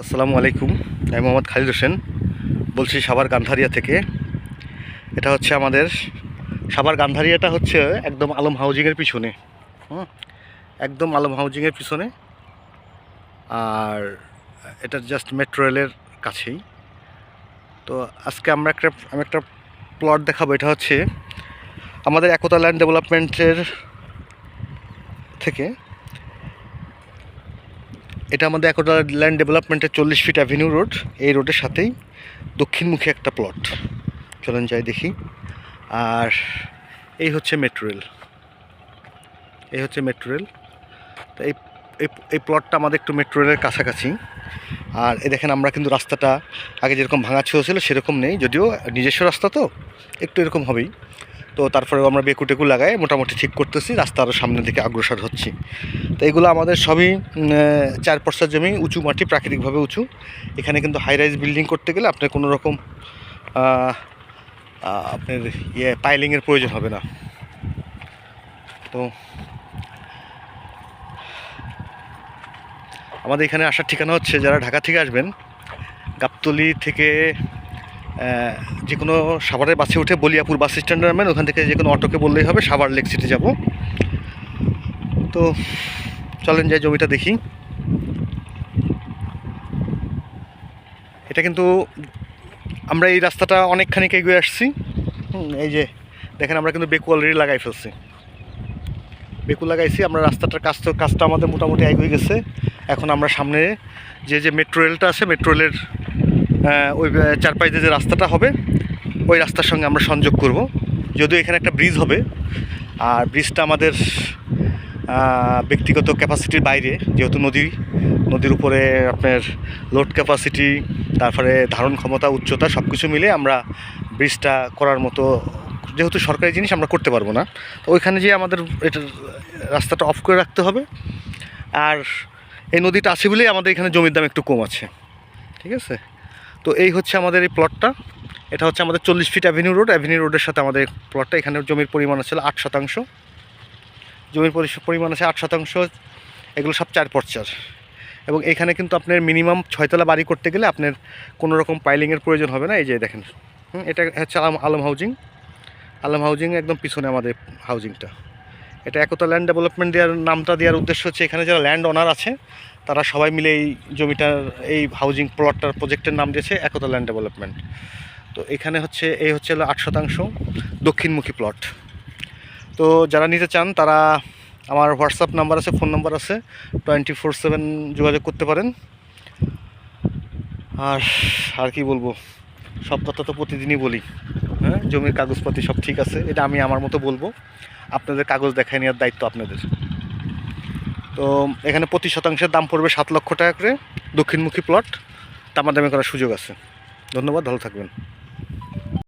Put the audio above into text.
আসসালামু আলাইকুম, আমি মোহাম্মদ খালিদ হোসেন, বলছি সাবার গান্ধারিয়া থেকে। এটা হচ্ছে আমাদের সাবার গান্ধারিয়াটা হচ্ছে একদম আলম হাউজিংয়ের পিছনে। একদম আলম হাউজিংয়ের পিছনে। আর এটা জাস্ট মেট্রো রেলের কাছেই। তো আজকে আমরা একটা, আমি একটা প্লট দেখাবো, এটা হচ্ছে আমাদের একতা ল্যান্ড ডেভেলপমেন্টের থেকে। এটা আমাদের একতা ল্যান্ড ডেভেলপমেন্টের চল্লিশ ফিট অ্যাভিনিউ রোড। এই রোডের সাথেই দক্ষিণমুখী একটা প্লট। চলেন যাই দেখি। আর এই হচ্ছে মেট্রো রেল। এই হচ্ছে মেট্রো রেল। তো এই, এই- প্লটটা আমাদের একটু মেট্রো রেলের কাছাকাছি। আর এ দেখেন আমরা কিন্তু রাস্তাটা আগে যেরকম ভাঙা ছিল সেরকম নেই। যদিও নিজস্ব রাস্তা তো, একটু এরকম হবেই। তো তারপরেও আমরা বেকু টেকু লাগাই, মোটামুটি ঠিক করতেছি, রাস্তা আরও সামনের দিকে অগ্রসর হচ্ছি। তো এগুলো আমাদের সবই চার পর্সার জমি, উঁচু মাটি, প্রাকৃতিকভাবে উঁচু। এখানে কিন্তু হাই রাইজ বিল্ডিং করতে গেলে আপনার কোনো রকম আপনার ইয়ে পাইলিংয়ের প্রয়োজন হবে না। তো আমাদের এখানে আসার ঠিকানা হচ্ছে, যারা ঢাকা থেকে আসবেন, গাবতলি থেকে যে কোনো সাভারের বাসে উঠে বলিয়াপুর বাস স্ট্যান্ডে নামবেন ওখান থেকে যে কোনো অটোকে বললেই হবে, সাভার লেক সিটি যাব। তো চলেন যাই জমিটা দেখি। এটা কিন্তু আমরা এই রাস্তাটা অনেকখানি এগিয়ে আসছি। এই যে দেখেন আমরা কিন্তু বেকু অলরেডি লাগাই ফেলছি। বেকু লাগাইছি, আমরা রাস্তাটার কাজ তো কাজটা আমাদের মোটামুটি এগিয়ে গেছে। এখন আমরা সামনে যে যে মেট্রো রেলটা আছে মেট্রো রেলের ওই আহ, চারপাশ যে রাস্তাটা হবে ওই রাস্তার সঙ্গে আমরা সংযোগ করব। যদিও এখানে একটা ব্রিজ হবে আর ব্রিজটা আমাদের ব্যক্তিগত ক্যাপাসিটির বাইরে যেহেতু নদী নদীর উপরে আপনার লোড ক্যাপাসিটি তারপরে ধারণ ক্ষমতা উচ্চতা সব কিছু মিলে আমরা ব্রিজটা করার মতো যেহেতু সরকারি জিনিস আমরা করতে পারব না তো ওইখানে যে আমাদের এটা রাস্তাটা অফ করে রাখতে হবে। আর এই নদীটা আছে বলেই আমাদের এখানে জমির দাম একটু কম আছে ঠিক আছে? তো এই হচ্ছে আমাদের এই প্লটটা এটা হচ্ছে আমাদের চল্লিশ ফিট অ্যাভিনিউ রোড অ্যাভিনিউ রোডের সাথে আমাদের প্লটটা এখানে জমির পরিমাণ আছে আট শতাংশ। জমির পরিমাণ আছে আট শতাংশ। এগুলো সব চার পর্চার। এবং এখানে কিন্তু আপনার মিনিমাম ছয়তলা বাড়ি করতে গেলে আপনার কোনো রকম পাইলিংয়ের প্রয়োজন হবে না। এই যে দেখেন। হুম, এটা হচ্ছে আলম আলম হাউজিং আলম হাউজিং একদম পিছনে আমাদের হাউজিংটা এটা একতা ল্যান্ড ডেভেলপমেন্ট দেওয়ার নামটা দেওয়ার উদ্দেশ্য হচ্ছে এখানে যারা ল্যান্ড ওনার আছে, তারা সবাই মিলে এই জমিটার, এই হাউজিং প্লটটার প্রজেক্টের নাম দিয়েছে একতা ল্যান্ড ডেভেলপমেন্ট তো এখানে হচ্ছে, এই হচ্ছে হলো আট শতাংশ দক্ষিণমুখী প্লট তো যারা নিতে চান, তারা আমার হোয়াটসঅ্যাপ নাম্বার আছে ফোন নাম্বার আছে টোয়েন্টি ফোর সেভেন যোগাযোগ করতে পারেন। আর আর কি বলব? সব কথা তো প্রতিদিনই বলি। জমির কাগজপাতি সব ঠিক আছে, এটা আমি আমার মতো বলব। আপনাদের কাগজ দেখায় নেওয়ার দায়িত্ব আপনাদের। তো এখানে প্রতি শতাংশের দাম পড়বে সাত লক্ষ টাকা করে দক্ষিণমুখী প্লট দামাদামি করার সুযোগ আছে। ধন্যবাদ, ভালো থাকবেন।